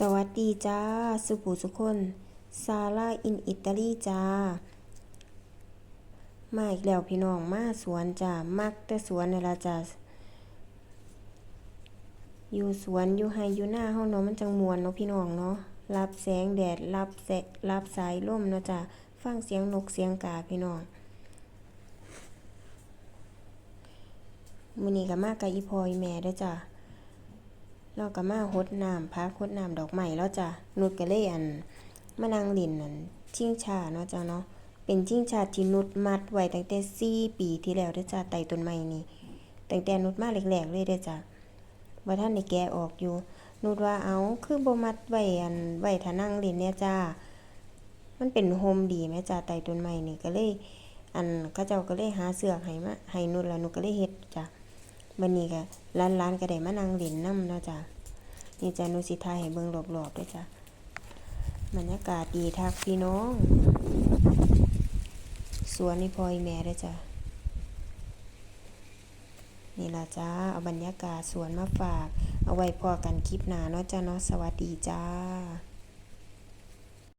สวัสดีจ้า สุภูสุคน ซาร่าอินอิตาลีจ้า มาอีกแล้วพี่น้องมาสวนจ้า มักแต่สวนนี่ละจ้า อยู่สวนอยู่ไฮอยู่หน้าเฮาเนาะมันจังมวนเนาะพี่น้องเนาะ รับแสงแดด รับแสงรับสายลมเนาะจ้า ฟังเสียงนกเสียงกาพี่น้องมื้อนี้ก็มากับอีพออีแม่เด้อจ้า เราก็มาหดน้ำพักหดน้ำดอกไม้แล้วจ้ะนุชก็เลยอันมานั่งล่นนั่นชิงชาเนาะจ้ะเนาะเป็นชิงชาที่นุชมัดไว้ตั้งแต่สี่ปีที่แล้วเด้อจ้ะไต่ต้นไม้นี่ตั้งแต่นุชมาแรกๆเลยเด้อจ้ะว่าท่านได้แกออกอยู่ นุชว่าเอาคือบ่มัดไว้อันไว้ถ้านั่งล่นเนี่ยจ้ามันเป็นโฮมดีแม่จ้ะไต่ต้นไม้นี่ก็เลย อันเขาเจ้าก็เลยหาเสือกให้มาให้นุชแล้วนุชก็เลยเฮ็ดจ้ะ วันนี้ก็ร้านๆก็ได้มานั่งเล่นน้ำเนาะจ้ะนี่จ้ะนุสิทายให้เบิ่งรอบๆด้วยจ้ะบรรยากาศดีทักพี่น้องสวนนี่พอยแม่ด้อจ้ะนี่ละจ้าเอาบรรยากาศสวนมาฝาก เอาไว้พอกันคลิปหน้าเนาะจ้ะเนาะสวัสดีจ้า